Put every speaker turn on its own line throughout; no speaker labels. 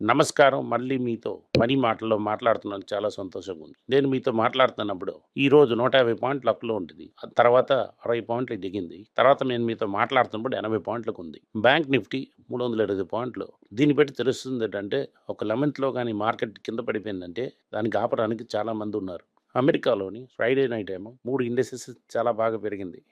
నమస్కారం. మళ్ళీ మీతో మనీ మాటల్లో మాట్లాడుతున్నాను. చాలా సంతోషంగా ఉంది. నేను మీతో మాట్లాడుతున్నప్పుడు ఈ రోజు నూట యాభై పాయింట్లు అప్లో ఉంటుంది. ఆ తర్వాత అరవై పాయింట్లు దిగింది. తర్వాత నేను మీతో మాట్లాడుతున్నప్పుడు ఎనభై పాయింట్లకు ఉంది. బ్యాంక్ నిఫ్టీ మూడు వందల ఇరవై పాయింట్లు. దీన్ని బట్టి తెలుస్తుంది ఏంటంటే ఒక లెవెన్త్లో కానీ మార్కెట్ కింద పడిపోయిందంటే దానికి ఆపడానికి చాలా మంది ఉన్నారు. అమెరికాలోని ఫ్రైడే నైట్ ఏమో మూడు ఇండస్ట్రీస్ చాలా బాగా పెరిగింది.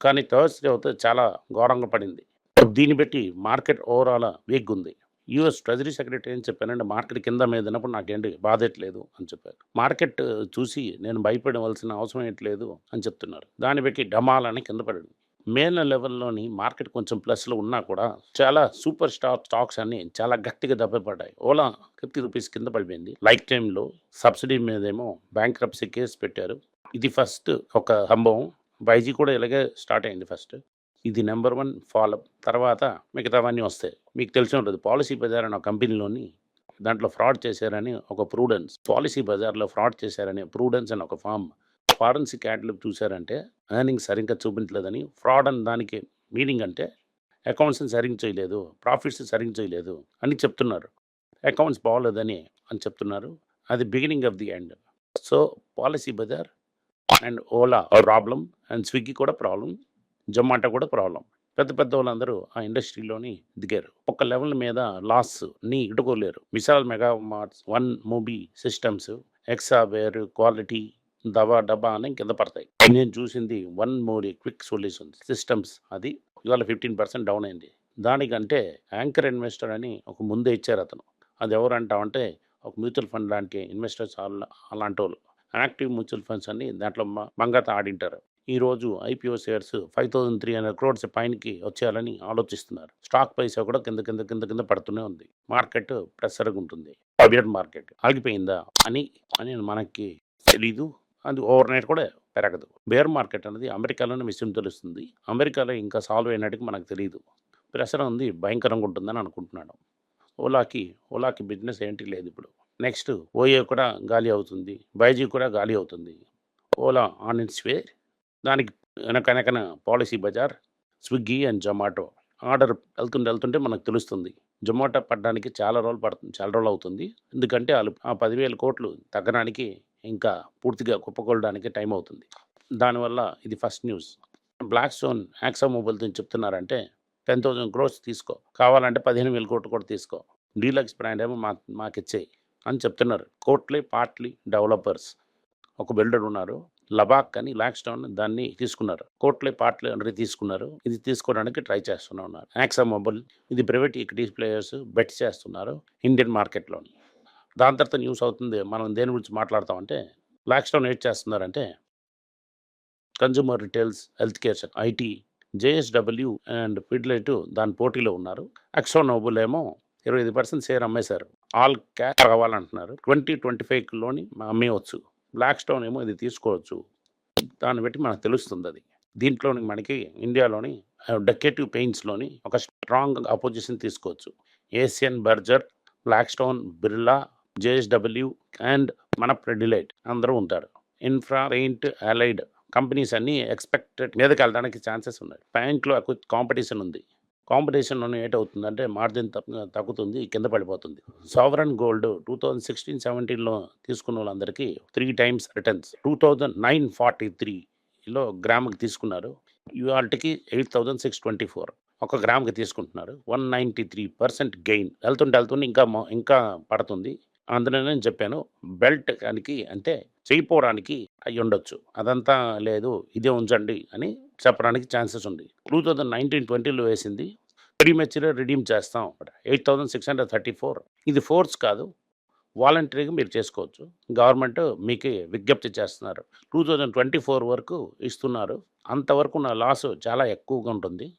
కానీ థర్స్డే అయితే చాలా ఘోరంగా పడింది. దీన్ని బట్టి మార్కెట్ ఓవరాల్ వీక్ ఉంది యుఎస్ ట్రెజరీ సెక్రటరీ అని చెప్పానంటే మార్కెట్ కింద మీద ఉన్నప్పుడు నాకేంటి బాధట్లేదు అని చెప్పారు. మార్కెట్ చూసి నేను భయపడవలసిన అవసరం ఏంట్లేదు అని చెప్తున్నారు. దాన్ని బట్టి డమాలని కింద పడండి మేన లెవెల్లోని మార్కెట్ కొంచెం ప్లస్లో ఉన్నా కూడా చాలా సూపర్ స్టార్ స్టాక్స్ అన్ని చాలా గట్టిగా దెబ్బపడ్డాయి. ఓలా ఫిఫ్టీ రూపీస్ కింద పడిపోయింది. లైఫ్ టైంలో సబ్సిడీ మీదేమో బ్యాంక్ రప్సీ కేసు పెట్టారు. ఇది ఫస్ట్ ఒక సంభవం బైజీ కూడా ఇలాగే స్టార్ట్ అయింది ఫస్ట్. ఇది నెంబర్ వన్ ఫాలో తర్వాత మిగతావన్నీ వస్తాయి. మీకు తెలిసి ఉంటుంది పాలసీ బజార్ అనే ఒక కంపెనీలోని దాంట్లో ఫ్రాడ్ చేశారని ఒక ప్రూడెన్స్ పాలసీ బజార్లో ఫ్రాడ్ చేశారని ప్రూడెన్స్ అని ఒక ఫామ్ ఫారెన్సిక్ యాడ్లు చూశారంటే ఎర్నింగ్ సరిగ్గా చూపించలేదని ఫ్రాడ్ అని దానికి మీనింగ్ అంటే అకౌంట్స్ని సరిగ్గా చేయలేదు ప్రాఫిట్స్ సరిగ్గా చేయలేదు అని చెప్తున్నారు. అకౌంట్స్ బాగోలేదని అని చెప్తున్నారు. అది beginning of the end. So Policybazaar and Ola problem and Swiggy కూడా ప్రాబ్లం. జొమాటో కూడా ప్రాబ్లం పెద్ద పెద్ద వాళ్ళందరూ ఆ ఇండస్ట్రీలోని దిగారు. ఒక లెవెల్ మీద లాస్ని ఇటుకోలేరు. Vishal mega marts one movie systems ఎక్సావేర్ quality దబా డబ్బా అని కింద పడతాయి. నేను చూసింది one movie quick solution systems. అది ఇవాళ ఫిఫ్టీన్ పర్సెంట్ డౌన్ అయింది. దానికంటే యాంకర్ ఇన్వెస్టర్ అని ఒక ముందే ఇచ్చారు అతను. అది ఎవరు అంటామంటే ఒక మ్యూచువల్ ఫండ్ లాంటి ఇన్వెస్టర్స్ అలాంటి వాళ్ళు యాక్టివ్ మ్యూచువల్ ఫండ్స్ అని దాంట్లో మ- మంగత ఆడింటారు. ఈరోజు IPO shares five thousand three hundred crores పైనకి వచ్చేయాలని ఆలోచిస్తున్నారు. స్టాక్ పైసా కూడా కింద కింద కింద కింద పడుతూనే ఉంది. మార్కెట్ ప్రెషర్గా ఉంటుంది. బియర్ మార్కెట్ ఆగిపోయిందా అని అని మనకి తెలీదు. అది ఓవర్ నైట్ కూడా పెరగదు. బేర్ మార్కెట్ అనేది అమెరికాలోనే విషయం తెలుస్తుంది. అమెరికాలో ఇంకా సాల్వ్ అయినట్టుగా మనకు తెలియదు ప్రెషర్ ఉంది భయంకరంగా ఉంటుందని అనుకుంటున్నాను. ఓలాకి ఓలాకి బిజినెస్ ఏంటి లేదు ఇప్పుడు. నెక్స్ట్ ఓయో కూడా గాలి అవుతుంది. బైజీ కూడా గాలి అవుతుంది. ఓలా ఆన్ ఇట్స్ వేర్ దానికి వెనక వెనకన policy Bazar Swiggy and Zomato. Order వెళ్తుంటే వెళ్తుంటే మనకు తెలుస్తుంది. జొమాటో పడడానికి చాలా రోజులు పడుతుంది చాలా రోజులు అవుతుంది. ఎందుకంటే వాళ్ళు ఆ పదివేల కోట్లు తగ్గడానికి ఇంకా పూర్తిగా కుప్పకొలడానికి టైం అవుతుంది. దానివల్ల ఇది first news. Black stone hacksaw మొబైల్తో చెప్తున్నారంటే టెన్ థౌసండ్ క్రోర్స్ తీసుకో. కావాలంటే పదిహేను వేల కోట్లు కూడా తీసుకో. డీలక్స్ బ్రాండ్ ఏమో మా మాకు ఇచ్చేయి అని చెప్తున్నారు. కోట్లీ పార్ట్లీ డెవలపర్స్. ఒక బిల్డర్ ఉన్నారు. లబాక్ అని లాక్స్టౌన్ దాన్ని తీసుకున్నారు. కోట్లే పార్ట్లే అనేది తీసుకున్నారు. ఇది తీసుకోవడానికి ట్రై చేస్తూనే ఉన్నారు. యాక్సా మొబైల్ ఇది ప్రైవేట్ ఈక్విటీ ప్లేయర్స్ బెట్ చేస్తున్నారు ఇండియన్ మార్కెట్లోని. దాని తర్వాత న్యూస్ అవుతుంది మనం దేని గురించి మాట్లాడతామంటే లాక్స్టౌన్ ఏం చేస్తున్నారంటే consumer retails health care IT JSW and Pidilite దాని పోటీలో ఉన్నారు. అక్సో నోబుల్ ఏమో ఇరవై ఐదు పర్సెంట్ షేర్ అమ్మేశారు. ఆల్ క్యాష్ కావాలంటున్నారు. ట్వంటీ ట్వంటీ ఫైవ్లోని అమ్మేయవచ్చు బ్లాక్ స్టోన్ ఏమో ఇది తీసుకోవచ్చు. దాన్ని బట్టి మనకు తెలుస్తుంది అది దీంట్లోని మనకి ఇండియాలోని డెకేటివ్ పెయిన్స్లోని ఒక స్ట్రాంగ్ అపోజిషన్ తీసుకోవచ్చు. Asian Berger Black Stone Birla JSW and మన ప్రెడిలైట్ అందరూ ఉంటారు. ఇన్ఫ్రా రెయింట్ అలైడ్ కంపెనీస్ అన్నీ ఎక్స్పెక్టెడ్ మీదకి వెళ్ళడానికి ఛాన్సెస్ ఉన్నాయి. ప్యాంట్లో కాంపిటీషన్ ఉంది. కాంపిటీషన్ ఏటవుతుందంటే మార్జిన్ తగ్గుతుంది కింద పడిపోతుంది. Sovereign gold two thousand sixteen సెవెంటీన్లో తీసుకున్న వాళ్ళందరికీ three times returns. Two thousand nine forty త్రీలో గ్రామ్కి తీసుకున్నారు. ఇవాళకి eight thousand six twenty four. ఒక గ్రామ్కి తీసుకుంటున్నారు. One ninety three percent gain. వెళ్తుంటే వెళ్తుంటే ఇంకా ఇంకా పడుతుంది. అందులోనే నేను చెప్పాను. బెల్ట్ కానికి అంటే చేయిపోవడానికి అయి ఉండొచ్చు. అదంతా లేదు ఇదే ఉంచండి అని చెప్పడానికి ఛాన్సెస్ ఉంది. టూ థౌజండ్ నైన్టీన్ ట్వంటీలో వేసింది. ప్రీమెచ్యూర్ రిడీమ్ చేస్తాం eight thousand six hundred thirty four. ఇది ఫోర్స్ కాదు. వాలంటరీగా మీరు చేసుకోవచ్చు. గవర్నమెంట్ మీకు విజ్ఞప్తి చేస్తున్నారు. టూ థౌజండ్ ట్వంటీ ఫోర్ వరకు ఇస్తున్నారు. అంతవరకు నా లాస్ చాలా ఎక్కువగా ఉంటుంది.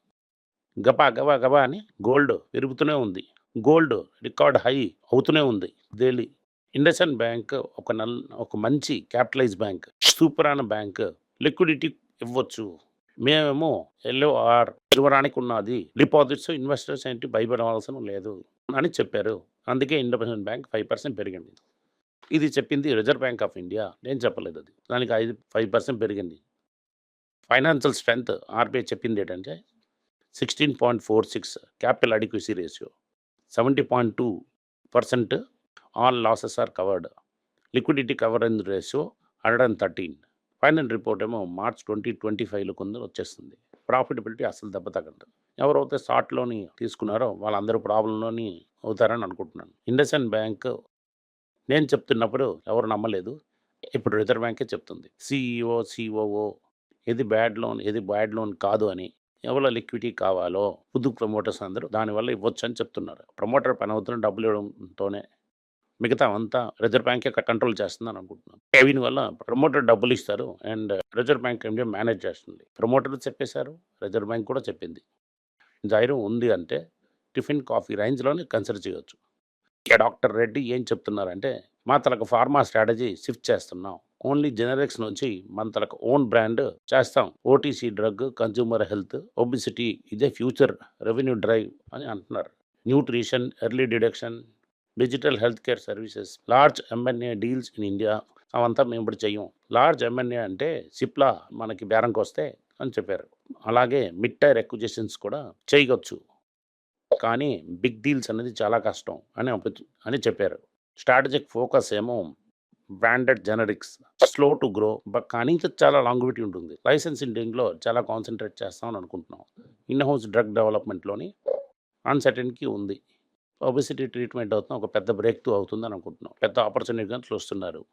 గబా గబా గబా అని గోల్డ్ పెరుగుతూనే ఉంది. గోల్డ్ రికార్డ్ హై అవుతూనే ఉంది. డైలీ ఇండస్ఇండ్ బ్యాంక్ ఒక నల్ ఒక మంచి క్యాపిటలైజ్ బ్యాంక్ సూపర్ అన్న బ్యాంక్ లిక్విడిటీ ఇవ్వచ్చు. మేమేమో ఎల్ఓఆర్ ఇవ్వడానికి ఉన్నది. డిపాజిట్స్ ఇన్వెస్టర్స్ ఏంటి భయపడవలసిన లేదు అని చెప్పారు. అందుకే ఇండిపెండెంట్ బ్యాంక్ ఫైవ్ పర్సెంట్ పెరిగింది. ఇది చెప్పింది రిజర్వ్ బ్యాంక్ ఆఫ్ ఇండియా. నేను చెప్పలేదు అది. దానికి ఐదు ఫైవ్ పర్సెంట్ పెరిగింది. ఫైనాన్షియల్ స్ట్రెంగ్త్ ఆర్బీఐ చెప్పింది ఏంటంటే sixteen point four six capital adequacy ratio seventy point two percent all losses are covered. Liquidity coverage ratio hundred and thirteen. Final report ఏమో March twenty twenty ఫైవ్లో కొందరు వచ్చేస్తుంది. Profitability అసలు దెబ్బ తగ్గదు ఎవరైతే షార్ట్లోని తీసుకున్నారో వాళ్ళందరూ ప్రాబ్లంలోని అవుతారని అనుకుంటున్నాను. ఇండస్ఇండ్ బ్యాంక్ నేను చెప్తున్నప్పుడు ఎవరు నమ్మలేదు. ఇప్పుడు రిజర్వ్ బ్యాంకే చెప్తుంది. సిఇఓ సిఓఓ ఏది బ్యాడ్ లోన్ ఏది బ్యాడ్ లోన్ కాదు అని ఎవరో లిక్విడిటీ కావాలో పుదు ప్రమోటర్స్ అందరూ దానివల్ల ఇవ్వచ్చు అని చెప్తున్నారు. ప్రమోటర్ పని అవుతున్న డబ్బులు ఇవ్వడంతోనే మిగతా అంతా రిజర్వ్ బ్యాంకే కంట్రోల్ చేస్తుందని అనుకుంటున్నాను. దీని వల్ల ప్రమోటర్ డబ్బులు ఇస్తారు అండ్ రిజర్వ్ బ్యాంక్ ఏం మేనేజ్ చేస్తుంది. ప్రమోటర్ చెప్పేశారు రిజర్వ్ బ్యాంక్ కూడా చెప్పింది. ధైర్యం ఉంది అంటే టిఫిన్ కాఫీ రేంజ్లోనే కన్సిడర్ చేయవచ్చు ఇక డాక్టర్ రెడ్డి ఏం చెప్తున్నారంటే మా తలకు ఫార్మా స్ట్రాటజీ షిఫ్ట్ చేస్తున్నాం. ఓన్లీ జెనరిక్స్ నుంచి మన తలకు ఓన్ బ్రాండ్ చేస్తాం. OTC drug consumer health obesity ఇదే ఫ్యూచర్ రెవెన్యూ డ్రైవ్ అని అంటున్నారు. Nutrition early deduction digital health care services large M&A deals in India అవంతా మేము ఇప్పుడు చెయ్యం. లార్జ్ ఎంఎన్ఏ అంటే సిప్లా మనకి బేరంకి వస్తే అని చెప్పారు. అలాగే మిడ్ టైర్ ఎక్విజిషన్స్ కూడా చేయవచ్చు కానీ బిగ్ డీల్స్ అనేది చాలా కష్టం అని అని చెప్పారు. స్ట్రాటజిక్ ఫోకస్ ఏమో branded generics slow to grow but కానీ చాలా లాంగ్విటీ ఉంటుంది. లైసెన్సింగ్లో చాలా కాన్సన్ట్రేట్ చేస్తామని అనుకుంటున్నాం. ఇన్ హౌస్ డ్రగ్ డెవలప్మెంట్లోని అన్సర్టెన్కి ఉంది. పబ్లిసిటీ ట్రీట్మెంట్ అవుతున్న ఒక పెద్ద బ్రేక్ త్రూ అవుతుందని అనుకుంటున్నాం పెద్ద ఆపర్చునిటీగా చూస్తున్నారు.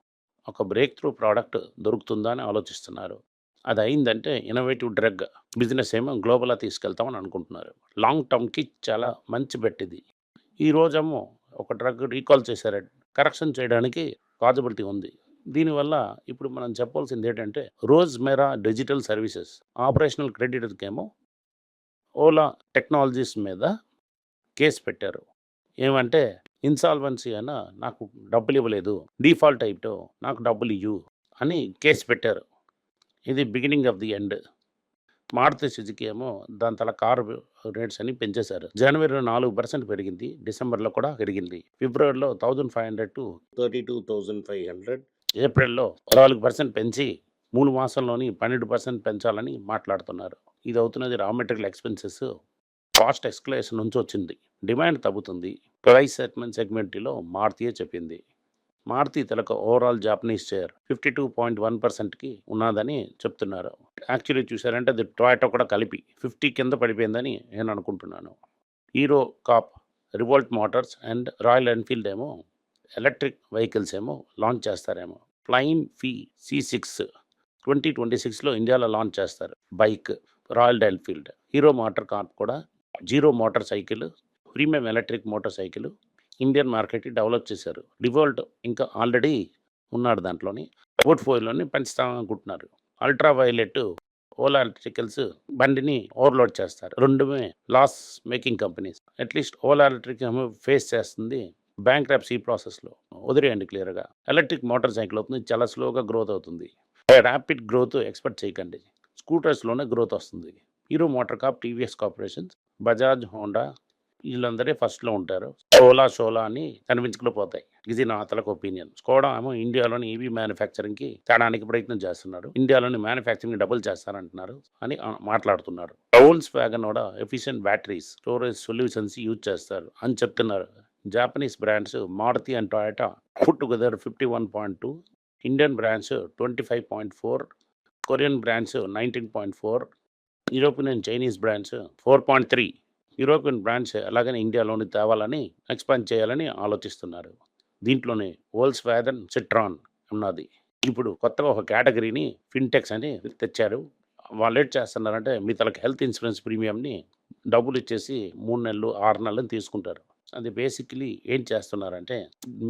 ఒక బ్రేక్ త్రూ ప్రోడక్ట్ దొరుకుతుందా అని ఆలోచిస్తున్నారు. అది అయిందంటే ఇన్నోవేటివ్ డ్రగ్ బిజినెస్ ఏమో గ్లోబల్గా తీసుకెళ్తామని అనుకుంటున్నారు. లాంగ్ టర్మ్కి చాలా మంచి బెట్ ఇది. ఈ రోజేమో ఒక డ్రగ్ రీకాల్ చేశారు. కరెక్షన్ చేయడానికి పాజిబిలిటీ ఉంది. దీనివల్ల ఇప్పుడు మనం చెప్పాల్సింది ఏంటంటే రోజ్ మెరా డిజిటల్ సర్వీసెస్ ఆపరేషనల్ క్రెడిట్కేమో ఓలా టెక్నాలజీస్ మీద కేసు పెట్టారు. ఏమంటే ఇన్సాల్వెన్సీ అన్న నాకు డబ్బులు ఇవ్వలేదు డిఫాల్ట్ అయిపో నాకు డబ్బులు ఇవ్వు అని కేసు పెట్టారు. ఇది beginning of the end. Maruti Suzuki ఏమో దాని తల కారు రేట్స్ అని పెంచేశారు. జనవరిలో నాలుగు పర్సెంట్ పెరిగింది డిసెంబర్లో కూడా పెరిగింది. ఫిబ్రవరిలో thousand five hundred to thirty two thousand five hundred. ఏప్రిల్లో నాలుగు పర్సెంట్ పెంచి మూడు మాసంలోని పన్నెండు పర్సెంట్ పెంచాలని మాట్లాడుతున్నారు. ఇది అవుతున్నది raw material expenses cost escalation నుంచి వచ్చింది. డిమాండ్ తగ్గుతుంది. ప్రైస్ సెగ్మెంట్ సెగ్మెంట్లో మారుతియే చెప్పింది. మారుతి తలకు overall Japanese share fifty two point one పర్సెంట్కి ఉన్నదని చెప్తున్నారు. యాక్చువల్లీ చూసారంటే అది టొయాటో కూడా కలిపి ఫిఫ్టీ కింద పడిపోయిందని నేను అనుకుంటున్నాను. Hero Corp Revolt Motors and royal Enfield ఏమో ఎలక్ట్రిక్ వెహికల్స్ ఏమో లాంచ్ చేస్తారేమో. Flying flea C six twenty twenty సిక్స్లో ఇండియాలో లాంచ్ చేస్తారు. Bike royal Enfield Hero Motor Corp కూడా zero motorcycle premium electric motorcycle Indian మార్కెట్కి డెవలప్ చేశారు. డివోల్ట్ ఇంకా ఆల్రెడీ ఉన్నాడు దాంట్లోని పోర్ట్ఫోలియోని పెంచుతామనుకుంటున్నారు అల్ట్రా వైలెట్ ఓలా ఎలక్ట్రికల్స్ బండిని ఓవర్లోడ్ చేస్తారు. రెండుమే loss making companies. At least Ola electric face చేస్తుంది. బ్యాంక్ ర్యాప్స్ ఈ ప్రాసెస్లో వదిలేయండి క్లియర్గా. ఎలక్ట్రిక్ మోటార్ సైకిల్ అవుతుంది. చాలా స్లోగా గ్రోత్ అవుతుంది. ర్యాపిడ్ గ్రోత్ ఎక్స్పెక్ట్ చేయకండి. స్కూటర్స్లోనే గ్రోత్ వస్తుంది. Hero motor cap TVS corporations Bajaj Honda వీళ్ళందరే ఫస్ట్లో ఉంటారు. షోలా షోలా అని కనిపించుకుని పోతాయి ఇది నా అతలకు ఒపీనియన్. స్కోడా ఏమో ఇండియాలోని ఈవీ మ్యానుఫ్యాక్చరింగ్కి తేడానికి ప్రయత్నం చేస్తున్నాడు ఇండియాలోని మ్యానుఫ్యాక్చరింగ్ డబుల్ చేస్తారంటున్నారు అని మాట్లాడుతున్నారు. రౌల్స్ వ్యాగన్ కూడా efficient batteries storage solutions use చేస్తారు అని చెప్తున్నారు. Japanese brands Maruti and Toyota put together fifty one point two Indian brands twenty five point four Korean brands nineteen point four European and Chinese brands four point three European brands అలాగనే ఇండియాలోని తేవాలని expand చేయాలని ఆలోచిస్తున్నారు. దీంట్లోనే volts wagon Citroen ఉన్నది. ఇప్పుడు కొత్తగా ఒక కేటగిరీని ఫిన్టెక్స్ అని తెచ్చారు. వాళ్ళు ఏం చేస్తున్నారంటే మీ తలకి హెల్త్ ఇన్సూరెన్స్ ప్రీమియంని డబ్బులు ఇచ్చేసి మూడు నెలలు ఆరు నెలలు తీసుకుంటారు. అది బేసిక్లీ ఏం చేస్తున్నారంటే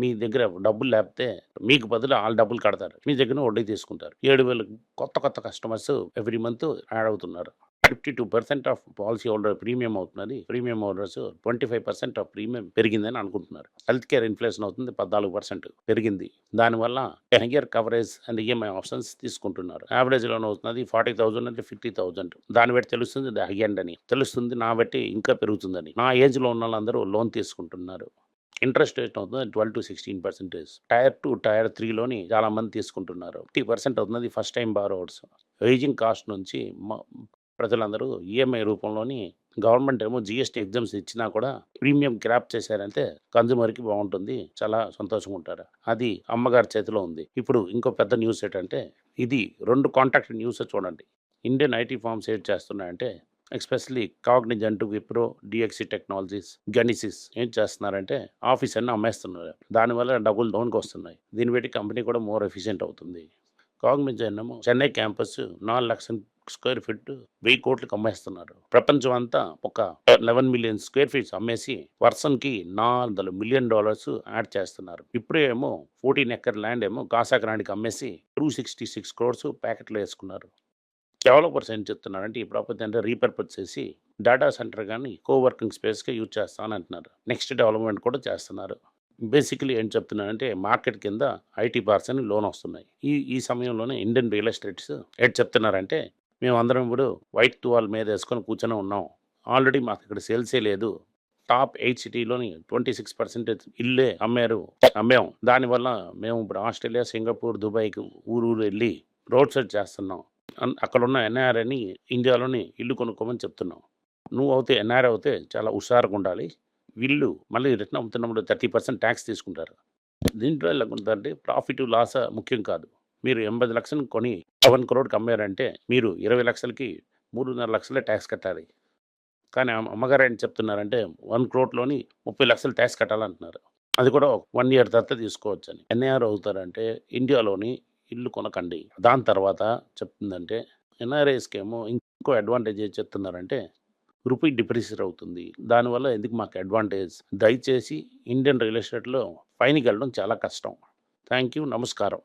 మీ దగ్గర డబ్బులు లేకపోతే మీకు బదులు వాళ్ళు డబ్బులు కడతారు. మీ దగ్గర వడ్డీ తీసుకుంటారు. ఏడు వేలు కొత్త కొత్త కస్టమర్స్ ఎవ్రీ మంత్ యాడ్ అవుతున్నారు. Fifty two percent of policy holder premium అవుతున్నది. Premium holders twenty five percent of premium పెరిగిందని అనుకుంటున్నారు. హెల్త్ కేర్ ఇన్ఫ్లేషన్ అవుతుంది పద్నాలుగు పర్సెంట్ పెరిగింది. దానివల్ల hair coverage and EMI options తీసుకుంటున్నారు. యావరేజ్ లోన్ అవుతున్నది ఫార్టీ థౌసండ్ అంటే ఫిఫ్టీ థౌసండ్. దాన్ని బట్టి తెలుస్తుంది ఇది హై అండ్ అని. తెలుస్తుంది నా బట్టి ఇంకా పెరుగుతుందని. నా ఏజ్లో ఉన్న వాళ్ళందరూ లోన్ తీసుకుంటున్నారు. ఇంట్రెస్ట్ రేట్ అవుతుంది twelve to sixteen percentage. Tier two tier త్రీలోని చాలా మంది తీసుకుంటున్నారు. ఫిఫ్టీ పర్సెంట్ అవుతుంది first time borrowers. Ageing cost నుంచి ప్రజలందరూ ఈఎంఐ రూపంలోని గవర్నమెంట్ ఏమో జిఎస్టీ ఎగ్జామ్స్ ఇచ్చినా కూడా ప్రీమియం క్రాప్ చేశారంటే కన్జ్యూమర్కి బాగుంటుంది చాలా సంతోషంగా ఉంటారు. అది అమ్మగారి చేతిలో ఉంది. ఇప్పుడు ఇంకో పెద్ద న్యూస్ ఏంటంటే ఇది రెండు కాంటాక్ట్ న్యూస్ చూడండి. ఇండియన్ ఐటీ ఫార్మ్స్ ఏం చేస్తున్నాయంటే especially Cognizant Wipro DXC technologies గనిసిస్ ఏం చేస్తున్నారంటే ఆఫీస్ అన్ని అమ్మేస్తున్నారు దానివల్ల డబ్బులు డౌన్కి వస్తున్నాయి. దీన్ని బట్టి కంపెనీ కూడా మోర్ ఎఫిషియెంట్ అవుతుంది. కాగ్నిజెంట్ ఏమో చెన్నై క్యాంపస్ నాలుగు లక్షల స్క్వేర్ ఫీట్ వెయ్యి కోట్లకు అమ్మేస్తున్నారు ప్రపంచం అంతా ఒక లెవెన్ మిలియన్ స్క్వేర్ ఫీట్స్ అమ్మేసి వర్సన్కి నాలుగు వందల మిలియన్ డాలర్స్ యాడ్ చేస్తున్నారు. ఇప్పుడే ఏమో ఫోర్టీన్ ఎకర్ ల్యాండ్ ఏమో కాసాకరానికి అమ్మేసి టూ సిక్స్టీ సిక్స్ క్రోర్స్ ప్యాకెట్లో వేసుకున్నారు. డెవలపర్స్ ఏం చెప్తున్నారంటే ఈ ప్రాపర్టీ అంటే రీపర్పస్ చేసి డేటా సెంటర్ కానీ కోవర్కింగ్ స్పేస్గా యూజ్ చేస్తానంటున్నారు. నెక్స్ట్ డెవలప్మెంట్ కూడా చేస్తున్నారు. బేసికలీ ఏం చెప్తున్నానంటే మార్కెట్ కింద ఐటీ పార్క్స్ అని లోన్ వస్తున్నాయి. ఈ ఈ సమయంలోనే ఇండియన్ రియల్ ఎస్టేట్స్ ఏం చెప్తున్నారంటే మేము అందరం ఇప్పుడు వైట్ తువాల్ మీద వేసుకొని కూర్చొని ఉన్నాం. ఆల్రెడీ మాకు ఇక్కడ సేల్సే లేదు. టాప్ ఎయిట్ సిటీలోని ట్వంటీ సిక్స్ పర్సెంటేజ్ ఇల్లే అమ్మారు అమ్మాం. దానివల్ల మేము ఇప్పుడు ఆస్ట్రేలియా సింగపూర్ దుబాయ్కి ఊరు ఊరు వెళ్ళి రోడ్ సైడ్ చేస్తున్నాం. అన్- అక్కడ ఉన్న ఎన్ఆర్ఐని ఇండియాలోని ఇల్లు కొనుక్కోమని చెప్తున్నాం. నువ్వు అవుతే ఎన్ఆర్ఐ అవుతే చాలా హుషారుగా ఉండాలి. వీళ్ళు మళ్ళీ రిటర్న్ అమ్ముతున్నప్పుడు థర్టీ పర్సెంట్ ట్యాక్స్ తీసుకుంటారు. దీంట్లో ఎలా ఉందంటే ప్రాఫిట్ లాస్ ముఖ్యం కాదు. మీరు ఎనభై లక్షలు కొని వన్ క్రోడ్కి అమ్మారంటే మీరు ఇరవై లక్షలకి మూడున్నర లక్షలే ట్యాక్స్ కట్టాలి. కానీ అమ్మగారు ఏం చెప్తున్నారంటే వన్ క్రోడ్లోని ముప్పై లక్షలు ట్యాక్స్ కట్టాలంటున్నారు. అది కూడా వన్ ఇయర్ తర్వాత తీసుకోవచ్చు అని ఎన్ఐఆర్ అవుతారంటే ఇండియాలోని ఇల్లు కొనకండి. దాని తర్వాత చెప్తుందంటే ఎన్ఆర్ఐస్కి ఏమో ఇంకో అడ్వాంటేజ్ ఏం చెప్తున్నారంటే రూపీ డిప్రిసియేట్ అవుతుంది. దానివల్ల ఎందుకు మాకు అడ్వాంటేజ్? దయచేసి ఇండియన్ రియల్ ఎస్టేట్లో పైనకి వెళ్ళడం చాలా కష్టం. థ్యాంక్ యూ నమస్కారం.